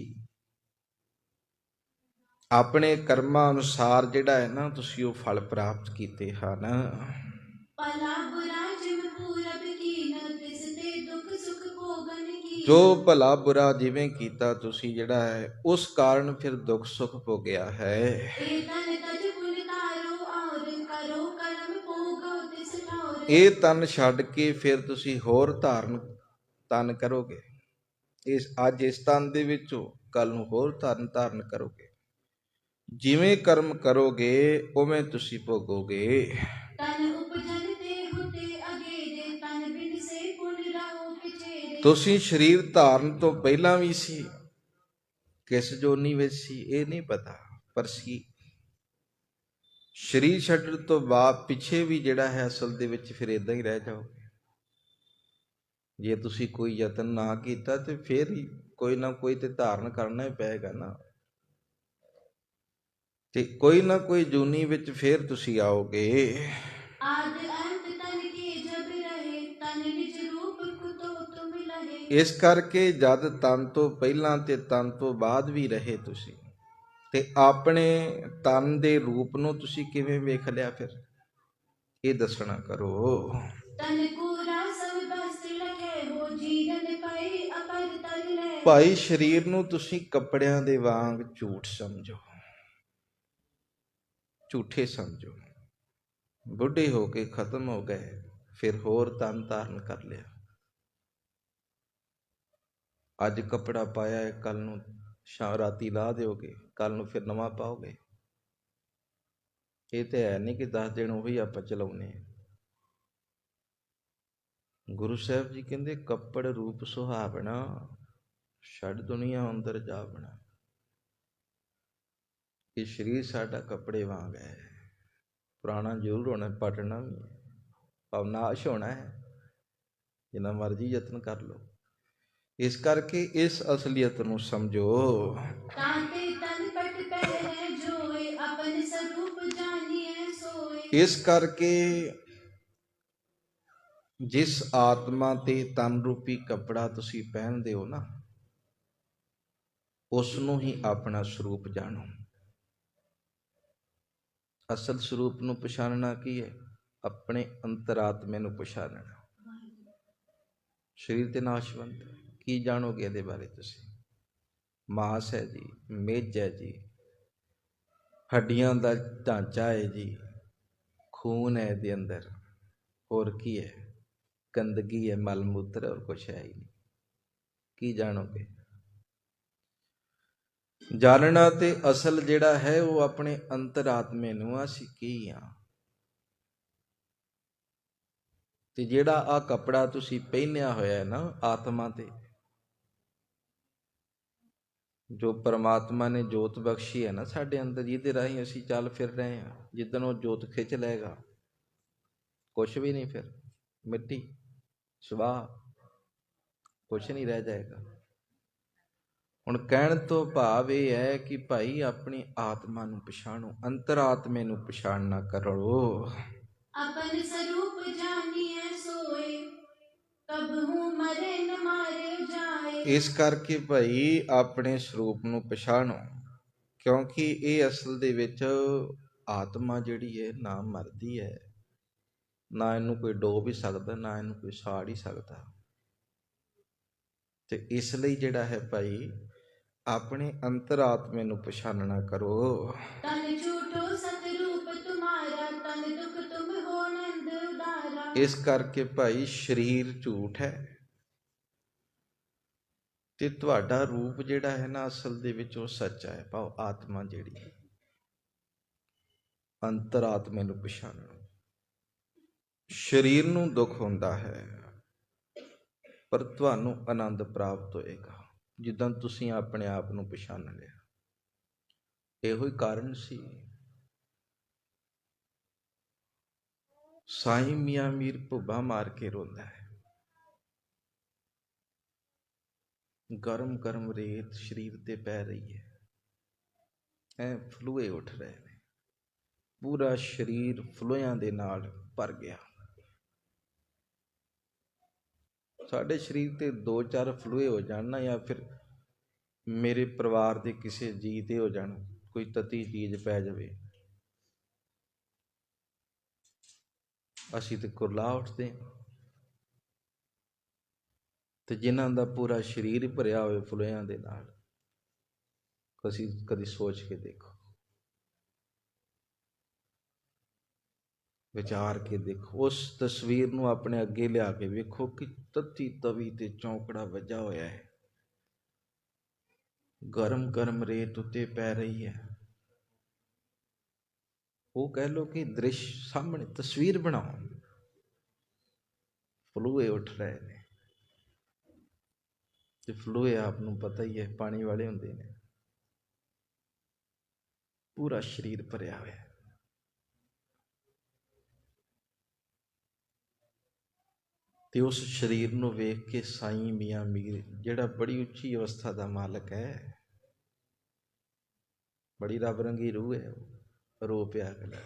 ਆਪਣੇ ਕਰਮਾਂ ਅਨੁਸਾਰ ਜਿਹੜਾ ਹੈ ਨਾ ਤੁਸੀਂ ਉਹ ਫਲ ਪ੍ਰਾਪਤ ਕੀਤੇ ਹਨ ਜੋ ਭਲਾ ਬੁਰਾ ਜਿਵੇਂ ਕੀਤਾ ਤੁਸੀਂ ਜਿਹੜਾ ਹੈ ਉਸ ਕਾਰਨ ਫਿਰ ਦੁੱਖ ਸੁਖ ਭੋਗਿਆ ਹੈ ਇਹ ਤਨ ਇਹ ਤਨ ਛੱਡ ਕੇ ਫਿਰ ਤੁਸੀਂ ਹੋਰ ਧਾਰਨ ਤਨ ਕਰੋਗੇ। ਇਸ ਅੱਜ ਇਸ ਤਨ ਦੇ ਵਿੱਚੋਂ ਕੱਲ ਨੂੰ ਹੋਰ ਧਾਰਨ ਧਾਰਨ ਕਰੋਗੇ। ਜਿਵੇਂ ਕਰਮ ਕਰੋਗੇ ਉਵੇਂ ਤੁਸੀਂ ਭੋਗੋਗੇ। ਤੁਸੀਂ ਸ਼ਰੀਰ ਧਾਰਨ ਤੋਂ ਪਹਿਲਾਂ ਵੀ ਸੀ। ਕਿਸ ਜੋਨੀ ਵਿੱਚ ਸੀ ਇਹ ਨਹੀਂ ਪਤਾ ਪਰ ਸੀ। ਸਰੀਰ ਛੱਡਣ ਤੋਂ ਬਾਅਦ ਪਿੱਛੇ ਵੀ ਜਿਹੜਾ ਹੈ ਅਸਲ ਦੇ ਵਿੱਚ ਫਿਰ ਇਦਾਂ ਹੀ ਰਹਿ ਜਾਓ ਜੇ ਤੁਸੀਂ ਕੋਈ ਯਤਨ ਨਾ ਕੀਤਾ ਤੇ ਫਿਰ ਹੀ ਕੋਈ ਨਾ ਕੋਈ ਤੇ ਧਾਰਨ ਕਰਨਾ ਹੀ ਪਏਗਾ ਨਾ। ਤੇ ਕੋਈ ਨਾ ਕੋਈ ਜੂਨੀ ਵਿੱਚ ਫਿਰ ਤੁਸੀਂ ਆਓਗੇ। ਇਸ ਕਰਕੇ ਜਦ ਤਨ ਤੋਂ ਪਹਿਲਾਂ ਤੇ ਤਨ ਤੋਂ ਬਾਅਦ ਵੀ ਰਹੇ ਤੁਸੀਂ। ਤੇ ਆਪਣੇ ਤਨ ਦੇ ਰੂਪ ਨੂੰ ਤੁਸੀਂ ਕਿਵੇਂ ਵੇਖ ਲਿਆ ਫਿਰ? ਇਹ ਦੱਸਣਾ ਕਰੋ। ਤਨ ਕੋਰਾ ਸਭ ਬਸ ਲਗੇ ਹੋ ਜੀਵਨ ਪਾਈ ਅਪਰ ਤਨ ਲੈ। ਭਾਈ ਸਰੀਰ ਨੂੰ ਤੁਸੀਂ ਕੱਪੜਿਆਂ ਦੇ ਵਾਂਗ ਝੂਠ ਸਮਝੋ। ਝੂਠੇ ਸਮਝੋ। ਬੁੱਢੇ ਹੋ ਕੇ ਖਤਮ ਹੋ ਗਏ ਫਿਰ ਹੋਰ ਤਨ ਤਾਰਨ ਕਰ ਲਿਆ। ਅੱਜ ਕੱਪੜਾ ਪਾਇਆ ਹੈ ਕੱਲ ਨੂੰ ਸ਼ਾਂ ਰਾਤੀ ਲਾ ਦਿਓਗੇ। ਕੱਲ ਨੂੰ ਫਿਰ ਨਵਾਂ ਪਾਓਗੇ। ਇਹ ਤੇ ਹੈ ਨਹੀਂ ਕਿ 10 ਦਿਨ ਉਹੀ ਆਪਾਂ ਚਲਾਉਨੇ ਗੁਰੂ ਸਾਹਿਬ ਜੀ ਕਹਿੰਦੇ, ਕੱਪੜ ਰੂਪ ਸੁਹਾਵਣਾ, ਛੱਡ ਦੁਨੀਆ ਅੰਦਰ ਜਾਵਣਾ। ਇਹ ਸਰੀਰ ਸਾਡਾ ਕੱਪੜੇ ਵਾਂਗ ਹੈ। ਪੁਰਾਣਾ ਜ਼ਰੂਰ ਹੋਣਾ, ਪਟਣਾ ਵੀ ਪਵਨਾਸ਼ ਹੋਣਾ ਹੈ। ਜਿੰਨਾ ਮਰਜ਼ੀ ਯਤਨ ਕਰ ਲੋ ਇਸ ਕਰਕੇ ਇਸ ਅਸਲੀਅਤ ਨੂੰ ਸਮਝੋ। ਤਾਂ ਕਿ ਇਸ ਕਰਕੇ ਜਿਸ ਆਤਮਾ ਤੇ ਤਨ ਰੂਪੀ ਕੱਪੜਾ ਤੁਸੀਂ ਪਹਿਨਦੇ ਹੋ ਨਾ ਉਸ ਨੂੰ ਹੀ ਆਪਣਾ ਸਰੂਪ ਜਾਣੋ। ਅਸਲ ਸਰੂਪ ਨੂੰ ਪਛਾਣਨਾ ਕੀ ਹੈ? ਆਪਣੇ ਅੰਤਰਾਤਮੇ ਨੂੰ ਪਛਾਣਨਾ ਸਰੀਰ ਤੇ ਨਾਸ਼ਵੰਤ, ਕੀ ਜਾਣੋਗੇ ਇਹਦੇ ਬਾਰੇ ਤੁਸੀਂ? ਮਾਸ ਹੈ ਜੀ, ਮੇਜ ਹੈ ਜੀ ਹੱਡੀਆਂ ਦਾ ਢਾਂਚਾ ਹੈ ਜੀ। ਖੂਨ ਹੈ ਇਹਦੇ ਅੰਦਰ। ਹੋਰ ਕੀ ਹੈ? ਗੰਦਗੀ ਹੈ ਮਲ ਮੂਤਰ ਔਰ ਕੁਛ ਹੈ ਹੀ ਨਹੀਂ। ਕੀ ਜਾਣੋਗੇ? ਜਾਣਨਾ ਤੇ ਅਸਲ ਜਿਹੜਾ ਹੈ ਉਹ ਆਪਣੇ ਅੰਤਰਾਤਮੇ ਨੂੰ ਅਸੀਂ ਕੀ ਆ? ਤੇ ਜਿਹੜਾ ਆ ਕਪੜਾ ਤੁਸੀਂ ਪਹਿਨਿਆ ਹੋਇਆ ਹੈ ਨਾ, ਆਤਮਾ ਤੇ ਜੋ ਪਰਮਾਤਮਾ ਨੇ ਜੋਤ ਬਖਸ਼ੀ ਹੈ ਨਾ ਸਾਡੇ ਅੰਦਰ, ਜਿਹਦੇ ਰਾਹੀਂ ਅਸੀਂ ਚੱਲ ਫਿਰ ਰਹੇ ਹਾਂ ਜਿੱਦਨ ਉਹ ਜੋਤ ਖਿੱਚ ਲਏਗਾ। ਕੁਝ ਵੀ ਨਹੀਂ ਫਿਰ, ਮਿੱਟੀ, ਸਵਾਹ ਕੁਝ ਨਹੀਂ ਰਹਿ ਜਾਏਗਾ। ਹੁਣ ਕਹਿਣ ਤੋਂ ਭਾਵ ਇਹ ਹੈ ਕਿ ਭਾਈ ਆਪਣੀ ਆਤਮਾ ਨੂੰ ਪਛਾਣੋ, ਅੰਤਰਾਤਮੇ ਨੂੰ ਪਛਾਣਨਾ ਕਰੋ। ਆਪਨ ਸਰੂਪ ਇਸ ਕਰਕੇ ਭਾਈ ਆਪਣੇ ਸਰੂਪ ਨੂੰ ਪਛਾਣੋ ਕਿਉਂਕਿ ਇਹ ਅਸਲ ਦੇ ਵਿੱਚ ਆਤਮਾ ਜਿਹੜੀ ਹੈ ਨਾ ਮਰਦੀ ਹੈ ਨਾ ਇਹਨੂੰ ਕੋਈ ਡੋ ਵੀ ਸਕਦਾ ਨਾ ਇਹਨੂੰ ਕੋਈ ਸਾੜ ਹੀ ਸਕਦਾ। ਤੇ ਇਸ ਲਈ ਜਿਹੜਾ ਹੈ ਭਾਈ ਆਪਣੇ ਅੰਤਰਾਤਮੇ ਨੂੰ ਪਛਾਣਨਾ ਕਰੋ। ਇਸ ਕਰਕੇ ਭਾਈ ਸਰੀਰ ਝੂਠ ਹੈ। ਤੇ ਤੁਹਾਡਾ ਰੂਪ ਜਿਹੜਾ ਹੈ ਨਾ, ਅਸਲ ਦੇ ਵਿੱਚ ਉਹ ਸੱਚ ਹੈ ਭਾਵ ਆਤਮਾ ਜਿਹੜੀ ਹੈ। ਅੰਤਰਾਤਮੇ ਨੂੰ ਪਛਾਣੋ ਸਰੀਰ ਨੂੰ ਦੁੱਖ ਹੁੰਦਾ ਹੈ, ਪਰ ਤੁਹਾਨੂੰ ਆਨੰਦ ਪ੍ਰਾਪਤ ਹੋਏਗਾ। ਜਿੱਦਾਂ ਤੁਸੀਂ ਆਪਣੇ ਆਪ ਨੂੰ ਪਛਾਣ ਲਿਆ। ਇਹੋ ਹੀ ਕਾਰਨ ਸੀ। ਸਾਈਂ ਮੀਆਂ ਮੀਰ ਭੁੱਬਾ ਮਾਰ ਕੇ ਰੋਂਦਾ ਹੈ। ਗਰਮ ਗਰਮ ਰੇਤ ਸਰੀਰ ਤੇ ਪੈ ਰਹੀ ਹੈ। ਐ ਫਲੂਏ ਉੱਠ ਰਹੇ ਨੇ। ਪੂਰਾ ਸਰੀਰ ਫਲੋਆਂ ਦੇ ਨਾਲ ਭਰ ਗਿਆ। ਸਾਡੇ ਸਰੀਰ ਤੇ ਦੋ ਚਾਰ ਫਲੂਏ ਹੋ ਜਾਣ ਨਾ ਜਾਂ ਫਿਰ ਮੇਰੇ ਪਰਿਵਾਰ ਦੇ ਕਿਸੇ ਜੀ ਤੇ ਹੋ ਜਾਣ, ਕੋਈ ਤਤੀ ਚੀਜ਼ ਪੈ ਜਾਵੇ। ਅਸੀਂ ਤੇ ਕੁਰਲਾ ਉੱਠਦੇ ਹਾਂ। ਤੇ ਜਿਨ੍ਹਾਂ ਦਾ ਪੂਰਾ ਸਰੀਰ ਭਰਿਆ ਹੋਵੇ ਫੁੱਲਿਆਂ ਦੇ ਨਾਲ ਕਦੀ ਕਦੀ ਸੋਚ ਕੇ ਦੇਖੋ। ਵਿਚਾਰ ਕੇ ਦੇਖੋ। ਉਸ ਤਸਵੀਰ ਨੂੰ ਆਪਣੇ ਅੱਗੇ ਲਿਆ ਕੇ ਵੇਖੋ ਕਿ ਤੱਤੀ ਤਵੀ ਤੇ ਚੌਂਕੜਾ ਵੱਜਾ ਹੋਇਆ ਹੈ। ਗਰਮ ਗਰਮ ਰੇਤ ਉੱਤੇ ਪੈ ਰਹੀ ਹੈ। ਉਹ ਕਹਿ ਲੋ ਕਿ ਦ੍ਰਿਸ਼ ਸਾਹਮਣੇ ਤਸਵੀਰ ਬਣਾਓ। ਫਲੂਏ ਉੱਠ ਰਹੇ ਨੇ। ਤੇ ਫਲੂਏ ਆਪ ਨੂੰ ਪਤਾ ਹੀ ਹੈ ਪਾਣੀ ਵਾਲੇ ਹੁੰਦੇ ਨੇ। ਪੂਰਾ ਸਰੀਰ ਭਰਿਆ ਹੋਇਆ ਹੈ। ਤੇ ਉਸ ਸਰੀਰ ਨੂੰ ਵੇਖ ਕੇ ਸਾਈਂ ਮੀਆਂ ਮੀਰ ਜਿਹੜਾ ਬੜੀ ਉੱਚੀ ਅਵਸਥਾ ਦਾ ਮਾਲਕ ਹੈ ਬੜੀ ਰੱਬ ਰੰਗੀ ਰੂਹ ਹੈ ਉਹ, ਰੋ ਪਿਆ ਅਗਲਾ।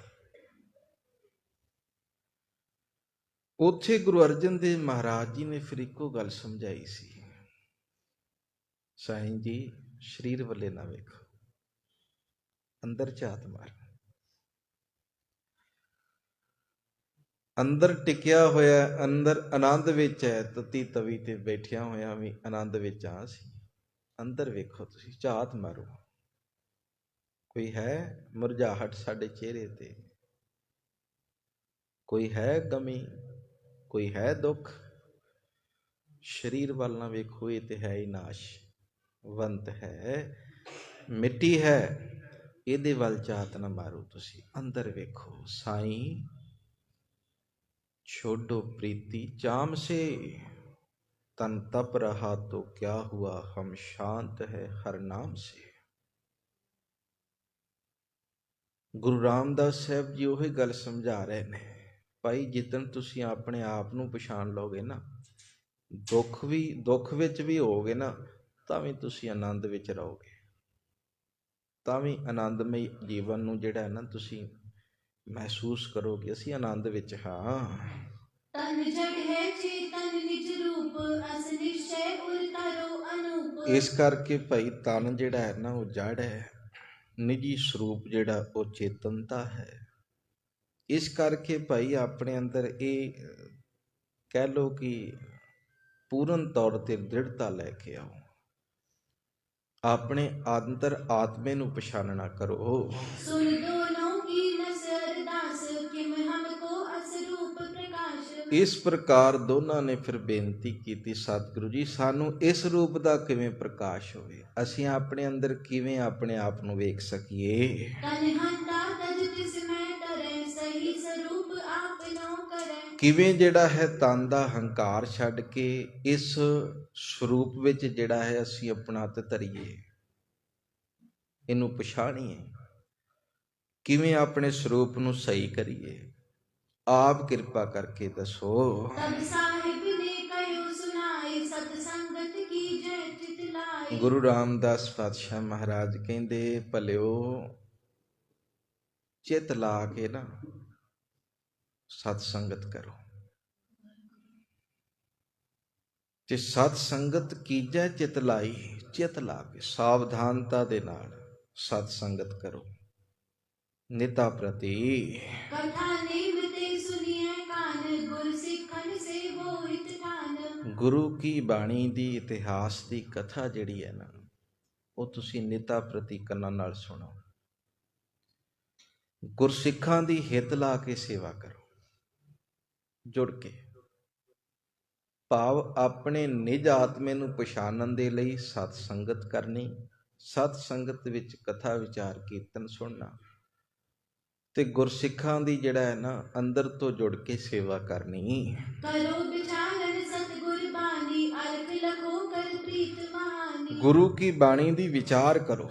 ਉੱਥੇ ਗੁਰੂ ਅਰਜਨ ਦੇਵ ਮਹਾਰਾਜ ਜੀ ਨੇ ਫਿਰ ਇੱਕੋ ਗੱਲ ਸਮਝਾਈ ਸੀ। ਸਾਈਂ ਜੀ, ਸਰੀਰ ਵੱਲੇ ਨਾ ਵੇਖੋ, ਅੰਦਰ ਝਾਤ ਮਾਰ। ਅੰਦਰ ਟਿਕਿਆ ਹੋਇਆ, ਅੰਦਰ ਆਨੰਦ ਵਿੱਚ ਹੈ, ਤਤੀ ਤਵੀ ਤੇ ਬੈਠਿਆ ਹੋਇਆ ਵੀ ਆਨੰਦ ਵਿੱਚ ਆ ਸੀ ਅੰਦਰ ਵੇਖੋ ਤੁਸੀਂ, ਝਾਤ ਮਾਰੋ। ਕੋਈ ਹੈ ਮੁਰਝਾਹਟ ਸਾਡੇ ਚਿਹਰੇ ਤੇ? ਕੋਈ ਹੈ ਗਮੀ? ਕੋਈ ਹੈ ਦੁੱਖ? ਸਰੀਰ ਵੱਲ ਨਾ ਵੇਖੋ, ਇਹ ਤੇ ਹੈ ਹੀ ਨਾਸ਼। ਵੰਤ ਹੈ, ਮਿੱਟੀ ਹੈ, ਇਹਦੇ ਵੱਲ ਚਾਤ ਨਾ ਮਾਰੋ ਤੁਸੀਂ। ਅੰਦਰ ਵੇਖੋ, ਸਾਈ। ਛੋਡੋ ਪ੍ਰੀਤੀ ਚਾਮ ਸੇ। ਤਨ ਤਪ ਰਹਾ ਤੋ ਕਿਆ ਹੁਆ, ਹਮ ਸ਼ਾਂਤ ਹੈ ਹਰ ਨਾਮ ਸੇ। ਗੁਰੂ ਰਾਮਦਾਸ ਸਾਹਿਬ ਜੀ ਉਹੀ ਗੱਲ ਸਮਝਾ ਰਹੇ ਨੇ ਭਾਈ ਜਿੱਦਣ ਤੁਸੀਂ ਆਪਣੇ ਆਪ ਨੂੰ ਪਛਾਣ ਲਓਗੇ ਨਾ ਦੁੱਖ ਵੀ ਦੁੱਖ ਵਿੱਚ ਵੀ ਹੋਵੋਗੇ ਨਾ ਤਾਂ ਵੀ ਤੁਸੀਂ ਆਨੰਦ ਵਿੱਚ ਰਹੋਗੇ। ਤਾਂ ਵੀ ਆਨੰਦਮਈ ਜੀਵਨ ਨੂੰ ਜਿਹੜਾ ਹੈ ਨਾ ਤੁਸੀਂ ਮਹਿਸੂਸ ਕਰੋਗੇ ਅਸੀਂ ਆਨੰਦ ਵਿੱਚ ਹਾਂ। ਤਨ ਜੜ ਹੈ ਚੇਤਨ ਨਿਜ ਰੂਪ ਅਸ ਨਿਸ਼ਚੈ ਉਰ ਤਰੋ ਅਨੂਪ। ਇਸ ਕਰਕੇ ਭਾਈ ਤਨ ਜਿਹੜਾ ਹੈ ਨਾ ਉਹ ਜੜ ਹੈ। ਨਿੱਜੀ ਸਰੂਪ ਜਿਹੜਾ ਉਹ ਚੇਤਨਤਾ ਹੈ। ਇਸ ਕਰਕੇ ਭਾਈ ਆਪਣੇ ਅੰਦਰ ਇਹ, ਕਹਿ ਲੋ ਕਿ ਪੂਰਨ ਤੌਰ ਤੇ ਦ੍ਰਿੜਤਾ ਲੈ ਕੇ ਆਓ। ਆਪਣੇ ਅੰਦਰ ਆਤਮੇ ਨੂੰ ਪਛਾਣਨਾ ਕਰੋ। ਸੁਣ ਇਸ ਪ੍ਰਕਾਰ ਦੋਨਾਂ ਨੇ ਫਿਰ ਬੇਨਤੀ ਕੀਤੀ, ਸਤਿਗੁਰੂ ਜੀ, ਸਾਨੂੰ ਇਸ ਰੂਪ ਦਾ ਕਿਵੇਂ ਪ੍ਰਕਾਸ਼ ਹੋਵੇ? ਅਸੀਂ ਆਪਣੇ ਅੰਦਰ ਕਿਵੇਂ ਆਪਣੇ ਆਪ ਨੂੰ ਵੇਖ ਸਕੀਏ? ਕਿਵੇਂ ਜਿਹੜਾ ਹੈ ਤਨ ਦਾ ਹੰਕਾਰ ਛੱਡ ਕੇ ਇਸ ਸਰੂਪ ਵਿੱਚ ਜਿਹੜਾ ਹੈ ਅਸੀਂ ਆਪਣਾ ਤੇ ਧਰੀਏ? ਇਹਨੂੰ ਪਛਾਣੀਏ। ਕਿਵੇਂ ਆਪਣੇ ਸਰੂਪ ਨੂੰ ਸਹੀ ਕਰੀਏ? ਆਪ ਕਿਰਪਾ ਕਰਕੇ ਦੱਸੋ। ਗੁਰੂ ਰਾਮਦਾਸ ਪਾਤਸ਼ਾਹ ਮਹਾਰਾਜ ਕਹਿੰਦੇ ਭਲਿਓ ਚਿਤ ਲਾ ਕੇ ਨਾ ਸਤ ਸੰਗਤ ਕਰੋ। ਤੇ ਸਤ ਸੰਗਤ ਕੀਜੈ ਚਿਤ ਲਾਈ ਚਿਤ ਲਾ ਕੇ ਸਾਵਧਾਨਤਾ ਦੇ ਨਾਲ ਸਤ ਸੰਗਤ ਕਰੋ। ਨਿਤਾ ਪ੍ਰਤੀ ਕਥਾ ਨੇ ਗੁਰੂ ਕੀ ਬਾਣੀ ਦੀ ਇਤਿਹਾਸ ਦੀ ਕਥਾ ਜਿਹੜੀ ਹੈ ਨਾ, ਉਹ ਤੁਸੀਂ ਨਿਤਾ ਪ੍ਰਤੀ ਕੰਨਾਂ ਨਾਲ ਸੁਣੋ। ਗੁਰਸਿੱਖਾਂ ਦੀ ਹਿੱਤ ਲਾ ਕੇ ਸੇਵਾ ਕਰੋ। ਜੁੜ ਕੇ। ਭਾਵ ਆਪਣੇ ਨਿਜ ਆਤਮੇ ਨੂੰ ਪਛਾਣਨ ਦੇ ਲਈ ਸਤ ਸੰਗਤ ਕਰਨੀ, ਸਤ ਸੰਗਤ ਵਿੱਚ ਕਥਾ ਵਿਚਾਰ ਕੀਰਤਨ ਸੁਣਨਾ ਤੇ ਗੁਰਸਿੱਖਾਂ ਦੀ ਜਿਹੜਾ ਹੈ ਨਾ, ਅੰਦਰ ਤੋਂ ਜੁੜ ਕੇ ਸੇਵਾ ਕਰਨੀ। ਕਰੋ ਗੁਰੂ ਕੀ ਬਾਣੀ ਦੀ ਵਿਚਾਰ ਕਰੋ।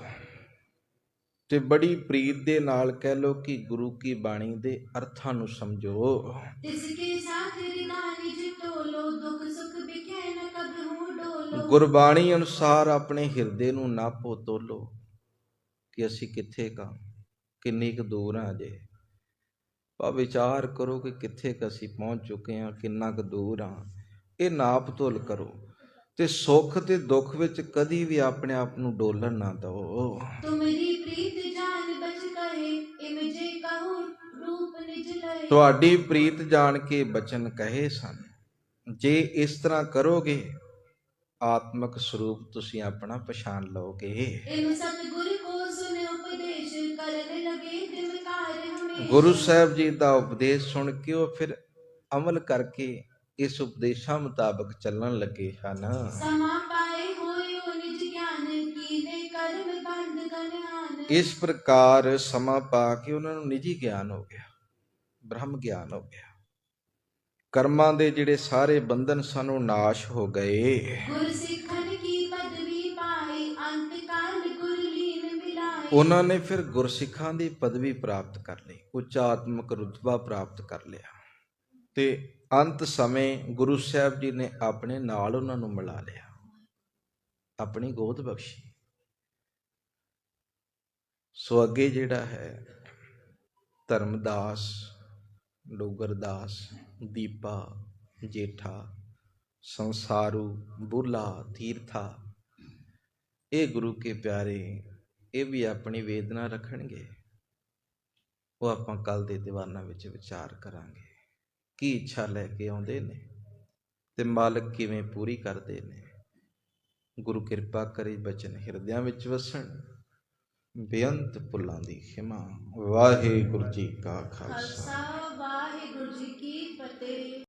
ਤੇ ਬੜੀ ਪ੍ਰੀਤ ਦੇ ਨਾਲ ਕਹਿ ਲੋ ਕਿ ਗੁਰੂ ਕੀ ਬਾਣੀ ਦੇ ਅਰਥਾਂ ਨੂੰ ਸਮਝੋ। ਤਿਸ ਕੇ ਸਾਥ ਰਿਦਾ ਨਿਜ ਟੋਲੋ ਦੁਖ ਸੁਖ ਬਿਖੈ ਨ ਕਬਹੂ ਡੋਲੋ। ਗੁਰਬਾਣੀ ਅਨੁਸਾਰ ਆਪਣੇ ਹਿਰਦੇ ਨੂੰ ਨਾਪੋ ਤੋਲੋ ਕਿ ਅਸੀਂ ਕਿੱਥੇ ਕਾ ਕਿੰਨੀ ਕੁ ਦੂਰ ਆ ਜੇ ਪਾ ਵਿਚਾਰ ਕਰੋ ਕਿ ਕਿੱਥੇ ਕ ਅਸੀਂ ਪਹੁੰਚ ਚੁੱਕੇ ਹਾਂ ਕਿੰਨਾ ਕੁ ਦੂਰ ਆ। ਇਹ ਨਾਪ ਤੋਲ ਕਰੋ। ਤੇ ਸੁੱਖ ਤੇ ਦੁੱਖ ਵਿੱਚ ਕਦੀ ਵੀ ਆਪਣੇ ਆਪ ਨੂੰ ਡੋਲਣ ਨਾ ਦਿਓ ਤੁਮਰੀ ਪ੍ਰੀਤ ਜਾਨ ਬਚ ਕਹੇ ਇਮ ਜੇ ਕਹੂ ਰੂਪ ਨਿਜ ਲਏ। ਤੁਹਾਡੀ ਪ੍ਰੀਤ ਜਾਣ ਕੇ ਬਚਨ ਕਹੇ ਸਨ। ਜੇ ਇਸ ਤਰ੍ਹਾਂ ਕਰੋਗੇ ਆਤਮਿਕ ਸਰੂਪ ਤੁਸੀਂ ਆਪਣਾ ਪਛਾਣ ਲਓਗੇ। ਇਮ ਸਤਿਗੁਰ ਕੋ ਸੁਨੇ ਉਪਦੇਸ਼ ਕਰਨ ਲਗੇ ਤਿਮ ਕਾਰ ਹਮੇ ਗੁਰੂ ਸਾਹਿਬ ਜੀ ਦਾ ਉਪਦੇਸ਼ ਸੁਣ ਕੇ ਉਹ ਫਿਰ ਅਮਲ ਕਰਕੇ ਇਸ ਉਪਦੇਸ਼ਾਂ ਮੁਤਾਬਕ ਚੱਲਣ ਲੱਗੇ ਹਨ। ਸਮਾ ਪਾਏ ਹੋਇਓ ਨਿਜ ਗਿਆਨ ਕੀਨੇ ਕਰਮ ਬੰਦ ਗਨਾਨ ਇਸ ਪ੍ਰਕਾਰ ਸਮਾਂ ਪਾ ਕੇ ਉਹਨਾਂ ਨੂੰ ਨਿੱਜੀ ਗਿਆਨ ਹੋ ਗਿਆ ਬ੍ਰਹਮ ਗਿਆਨ ਹੋ ਗਿਆ। ਕਰਮਾਂ ਦੇ ਜਿਹੜੇ ਸਾਰੇ ਬੰਧਨ ਸਨ ਨਾਸ਼ ਹੋ ਗਏ। ਗੁਰ ਸਿੱਖਨ ਕੀ ਪਦਵੀ ਪਾਈ ਅੰਤ ਕਾਲ ਗੁਰ ਲੀਨ ਮਿਲਾਏ। ਉਹਨਾਂ ਨੇ ਫਿਰ ਗੁਰਸਿੱਖਾਂ ਦੀ ਪਦਵੀ ਪ੍ਰਾਪਤ ਕਰ ਲਈ ਉੱਚ ਆਤਮਿਕ ਰੁਤਬਾ ਪ੍ਰਾਪਤ ਕਰ ਲਿਆ। ਤੇ ਅੰਤ ਸਮੇਂ ਗੁਰੂ ਸਾਹਿਬ ਜੀ ਨੇ ਆਪਣੇ ਨਾਲ ਉਹਨਾਂ ਨੂੰ ਮਿਲਾ ਲਿਆ। ਆਪਣੀ ਗੋਦ ਬਖਸ਼ੀ। ਸੋ ਅੱਗੇ ਜਿਹੜਾ ਹੈ, ਧਰਮਦਾਸ, ਡੋਗਰਦਾਸ, ਦੀਪਾ, ਜੇਠਾ, ਸੰਸਾਰੂ, ਬੁੱਲਾ, ਤੀਰਥਾ, ਇਹ ਗੁਰੂ ਕੇ ਪਿਆਰੇ, ਇਹ ਵੀ ਆਪਣੀ ਵੇਦਨਾ ਰੱਖਣਗੇ। ਉਹ ਆਪਾਂ ਕੱਲ ਦੇ ਦੀਵਾਨਾਂ ਵਿੱਚ ਵਿਚਾਰ ਕਰਾਂਗੇ। ਕੀ ਇੱਛਾ ਲੈ ਕੇ ਆਉਂਦੇ ਨੇ? ਤੇ ਮਾਲਕ ਕਿਵੇਂ ਪੂਰੀ ਕਰਦੇ ਨੇ? ਗੁਰੂ ਕਿਰਪਾ ਕਰੇ ਬਚਨ ਹਿਰਦਿਆਂ ਵਿੱਚ ਵਸਣ, ਬੇਅੰਤ ਭੁੱਲਾਂ ਦੀ ਖਿਮਾ। ਵਾਹਿਗੁਰੂ ਜੀ ਕਾ ਖਾਲਸਾ। ਖਾਲਸਾ, ਵਾਹਿਗੁਰੂ ਜੀ ਕੀ ਫਤਿਹ।